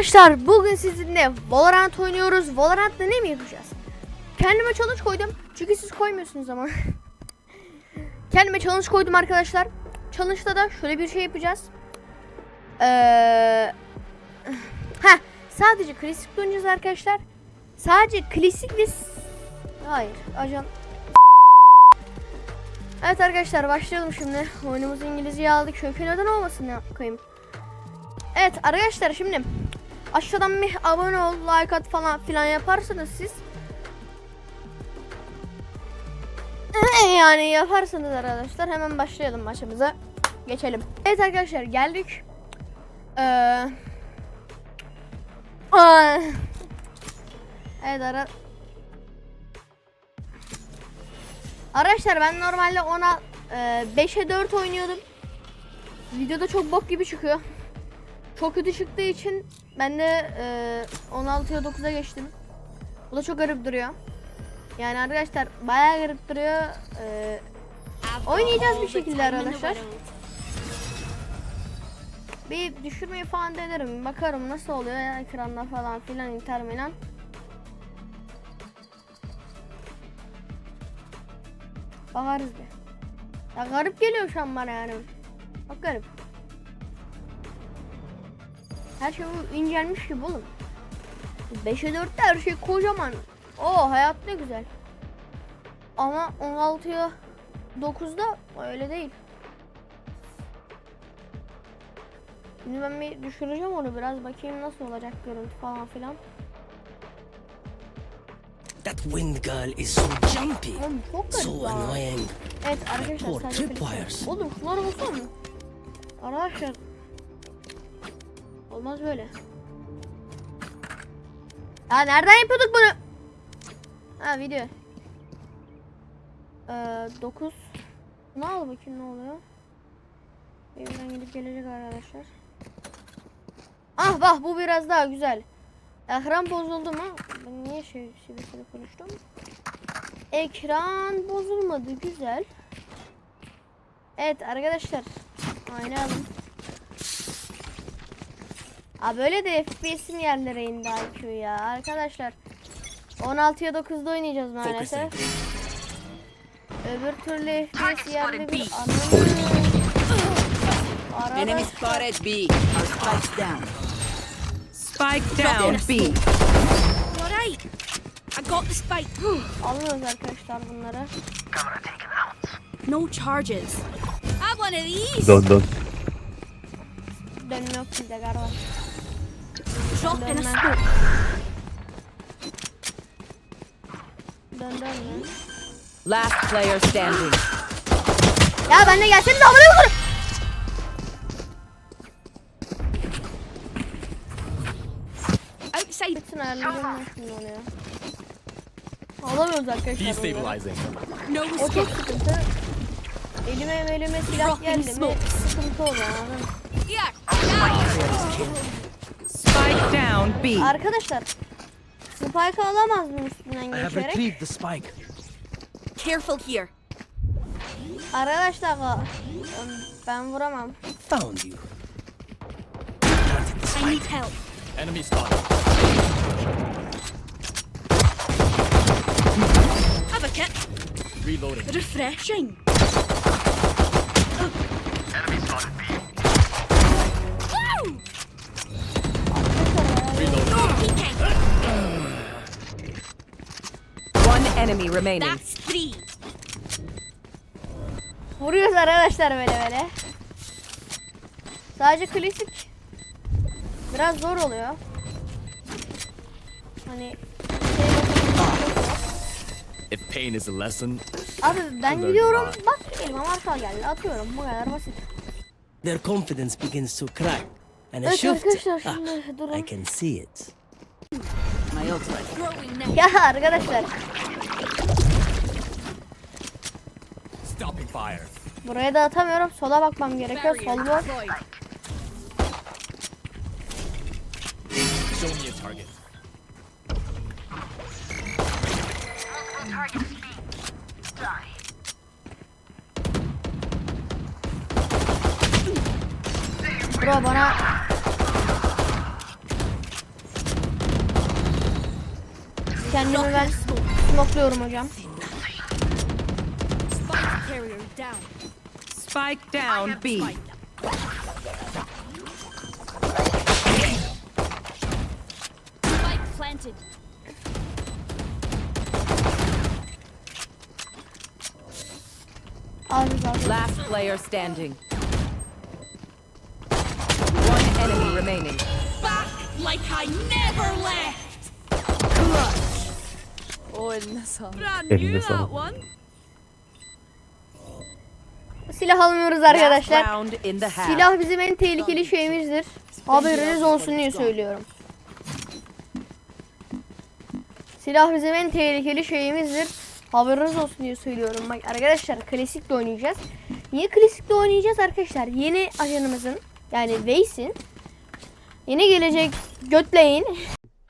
Arkadaşlar bugün sizinle Valorant oynuyoruz. Valorant'ta ne mi yapacağız? Kendime challenge koydum. Çünkü siz koymuyorsunuz ama. Kendime challenge koydum arkadaşlar. Challenge'da da şöyle bir şey yapacağız. Ee... Heh, sadece klasik oynayacağız arkadaşlar. Sadece klasik ve... Hayır, ajan... Evet arkadaşlar başlayalım şimdi. Oyunumuzu İngilizceye aldık. Şöyle neden olmasın ya koyayım. Evet arkadaşlar şimdi aşağıdan bir abone ol, like at falan filan yaparsanız siz yani yaparsanız arkadaşlar hemen başlayalım maçımıza. Geçelim. Evet arkadaşlar geldik. Ee, evet ara Arkadaşlar ben normalde ona e, 5'e 4 oynuyordum. Videoda çok bok gibi çıkıyor. Çok kötü çıktığı için ben de e, 16'ya 9'a geçtim. Bu da çok garip duruyor. Yani arkadaşlar bayağı garip duruyor. E, oynayacağız bir şekilde arkadaşlar. Bir düşürmeyi falan denerim. Bakarım nasıl oluyor ya ekranda falan filan inter milan. Bakarız bir. Ya garip geliyor şu an bana yani. Çok garip. Her şey incelmiş gibi oğlum. 5'e 4'te her şey kocaman. O hayat ne güzel. Ama 16'ya 9'da öyle değil. Şimdi ben bir düşüreceğim onu biraz bakayım nasıl olacak görüntü falan filan. That wind girl is so jumpy, Oğlum çok garip so annoying. Evet arkadaşlar sadece Oğlum şunları bulsana mı? Arkadaşlar. Olmaz böyle. Ya nereden yapıyorduk bunu? Ha video. Ee, 9. Ne al bakayım ne oluyor? Evden gidip gelecek arkadaşlar. Ah bak bu biraz daha güzel. Ekran bozuldu mu? Ben niye şey sivrisini konuştum? Ekran bozulmadı güzel. Evet arkadaşlar. Oynayalım. Aa böyle de FPS'im yerlere indi IQ ya. Arkadaşlar 16'ya 9'da oynayacağız maalesef. Öbür türlü FPS yerde bir anlamı. Enemy spotted B. Our spike's down. Spike down B. Alright. I got the spike. alıyoruz arkadaşlar bunları. No charges. I one of these. Dön dön. Dönmüyor bizde galiba. Drop in a smoke. Dön ya. Last player standing. Ya ben de gelseniz amına koyayım. Outside. Bütün şimdi onu ya. Alamıyoruz arkadaşlar. Destabilizing. No O çok escape. sıkıntı. Elime elime silah Dropping geldi mi smokes. sıkıntı oluyor anladın mı? Here. Spike down B. Arkadaşlar Spike alamaz mı üstünden I have geçerek? retrieved the spike. Careful here. Arkadaşlar ıı, ben vuramam. Found you. I need help. Enemy spotted. Have a kit. Reloading. Refreshing. Enemy remaining. That's three. Vuruyoruz arkadaşlar böyle böyle. Sadece klasik. Biraz zor oluyor. Hani If pain is a lesson, Abi ben gidiyorum bak elime marşal geldi atıyorum bu kadar basit. Their confidence begins to crack. And I Evet shift. arkadaşlar Ah, şimdi I durun. can see it. Ya arkadaşlar Buraya da atamıyorum. Sola bakmam gerekiyor. Sol boş. Bro bana kendimi ben smokluyorum hocam. Spike down. Spike down B. Spike planted. Aldık aldık. Last player standing. One enemy remaining. Back like I never left. O eline sağlık. Brand Eline new that sağlık. one. Silah almıyoruz arkadaşlar. Silah bizim en tehlikeli şeyimizdir. Haberiniz olsun diye söylüyorum. Silah bizim en tehlikeli şeyimizdir. Haberiniz olsun diye söylüyorum. Bak arkadaşlar klasikle oynayacağız. Niye klasikle oynayacağız arkadaşlar? Yeni ajanımızın yani Veys'in yeni gelecek Götleyin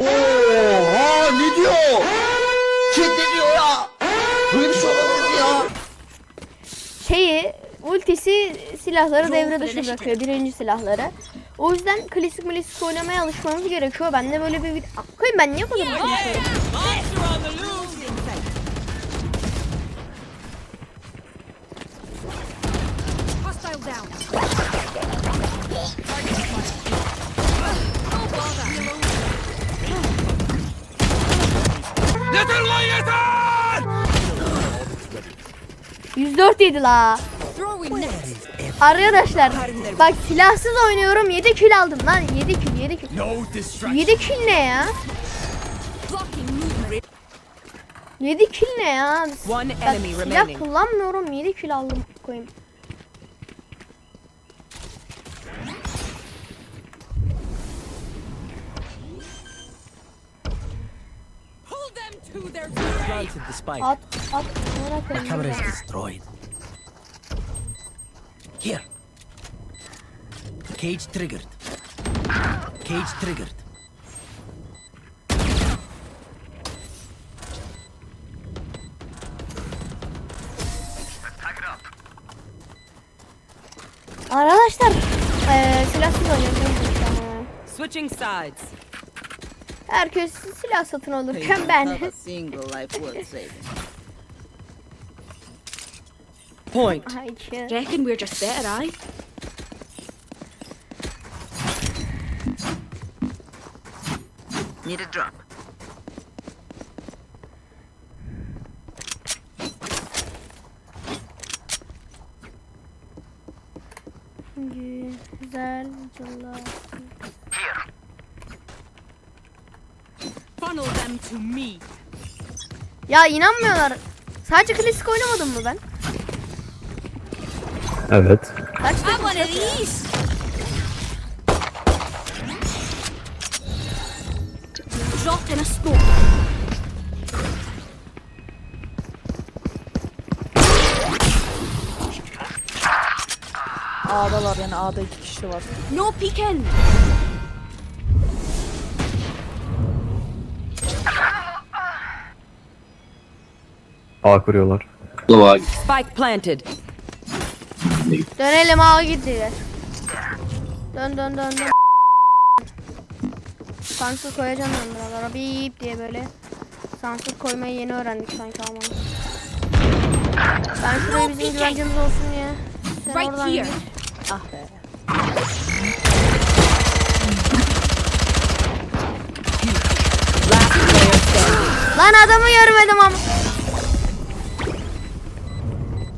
Oha ne diyor? Kim ne diyor ya? Böyle bir şey olamaz ya. şeyi ultisi silahları devre dışı bırakıyor birinci silahları. O yüzden klasik klasik oynamaya alışmamız gerekiyor. Ben de böyle bir koyayım ben niye bu kadar konuşuyorum? Hostile down. Yeter lan yeter! 104 yedi la. Arkadaşlar bak silahsız oynuyorum 7 kill aldım lan 7 kill 7 kill. No distraction. 7 kill ne ya? Blocking movement. 7 kill ne ya? Bak, silah kullanmıyorum 7 kill aldım koyayım. At at merak The camera is destroyed. Here. Cage triggered. Cage triggered. Arkadaşlar eee silahsız oynuyorum. Switching sides. Herkes silah satın alırken ben. Point. Reckon we're just better, aye? Need a drop. Güzel cıllar. Funnel them to me. Ya inanmıyorlar. Sadece klasik oynamadım mı ben? Evet. I want of these. Drop in a smoke. A'dalar yani A'da iki kişi var. No peeking. A kuruyorlar. Spike planted. Dönelim ağa gittiler. Dön dön dön dön. Sansür koyacağım ben buralara. Bip diye böyle. Sansür koymayı yeni öğrendik sanki ama. Ben şuraya bizim güvencemiz olsun diye. Sen Right oradan here. git. Ah be. Lan adamı görmedim ama.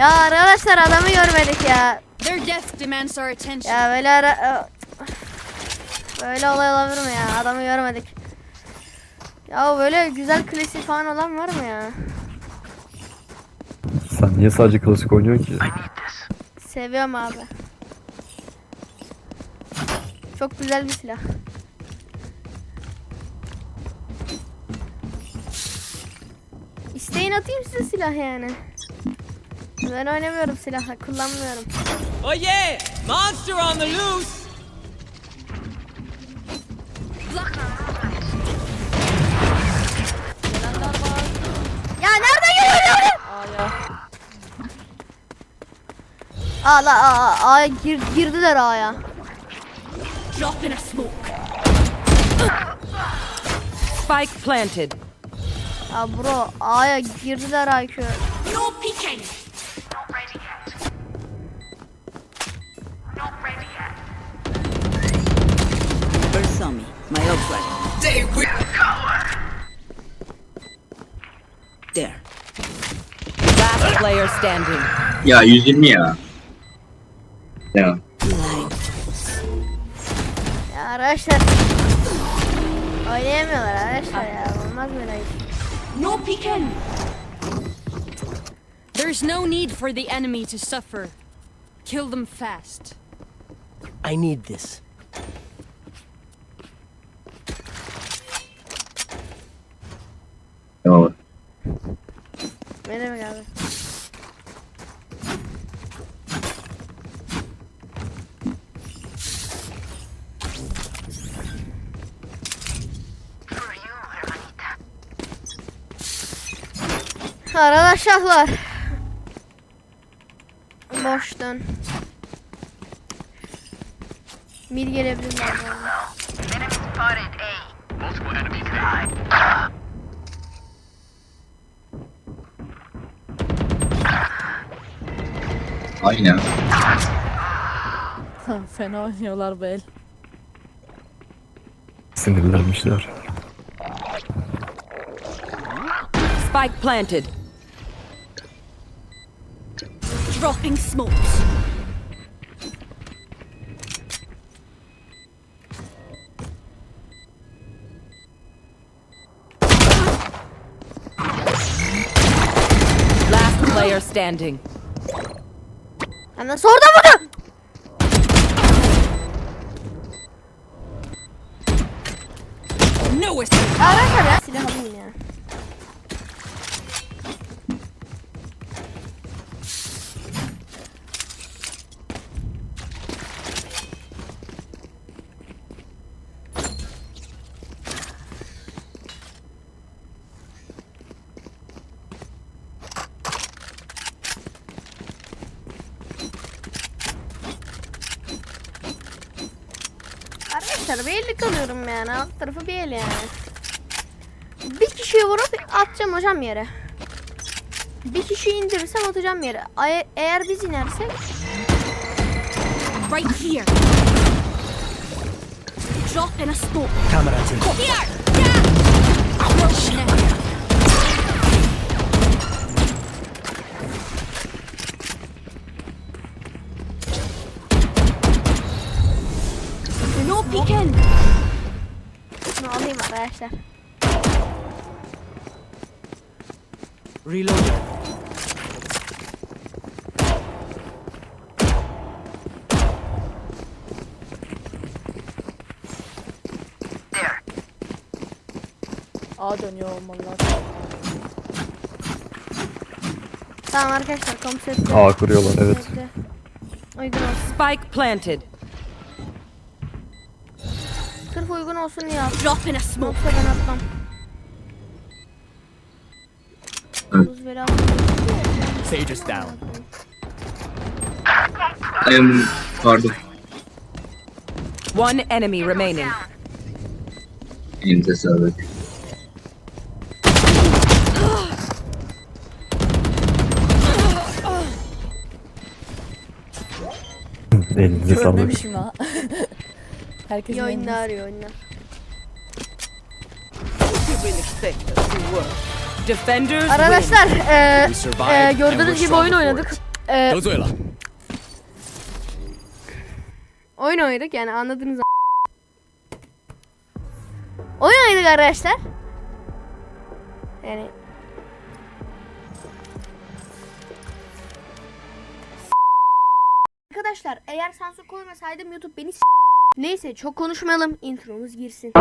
Ya arkadaşlar adamı görmedik ya. Their death demands our attention. Ya böyle ara... Böyle olay olabilir mi ya? Adamı görmedik. Ya böyle güzel klasik falan olan var mı ya? Sen niye sadece klasik oynuyorsun ki? Seviyorum abi. Çok güzel bir silah. İsteyin atayım size silah yani. Ben oynamıyorum silahla, kullanmıyorum. Oh yeah! Monster on the loose! Ya nereden geliyor A'ya. Aa la aa, aa gir, girdiler A'ya. Drop in a smoke. Spike planted. Ya bro A'ya girdiler IQ. No saw me. My ult's ready. There. Last player standing. Ya 120 ya. Ya. Ya arkadaşlar. Oynayamıyorlar arkadaşlar ya. Olmaz böyle ayıp. No peeking. There's no need for the enemy to suffer. Kill them fast. I need this. Ne demek abi? Arkadaşlar. Boş dön. Mid gelebilirler bu arada. Aynen. Fena oynuyorlar bu el. Sinirlenmişler. Spike planted. Dropping smokes. Last player standing. Ben de sordu bunu. No escape. Arkadaşlar ya silah alayım ya. Bir ellik alıyorum yani. Alt tarafı bir el yani. Bir kişiyi vurup atacağım hocam yere. Bir kişiyi indirirsem atacağım yere. Ay- eğer biz inersek Right here. Drop in a smoke. Cameras in. Here. Yeah. Arkadaşlar. Reload. A dönüyor olmalılar. Tamam arkadaşlar konsepti. A kuruyorlar evet. Spike planted. Uygun olsun diye attım. Drop in a smoke. Yoksa ben atmam. Buz veri attım. Sage is down. I am pardon. One enemy remaining. Elinize sağlık. Elinize sağlık. Görmemişim ha. Herkesin İyi oyunlar iyi oyunlar. Arkadaşlar eee, and gördüğünüz gibi oyun oynadık. Dozuela. oyun oynadık yani anladınız. Oyun oynadık arkadaşlar. Yani Arkadaşlar eğer sansür koymasaydım YouTube beni s- Neyse çok konuşmayalım intromuz girsin.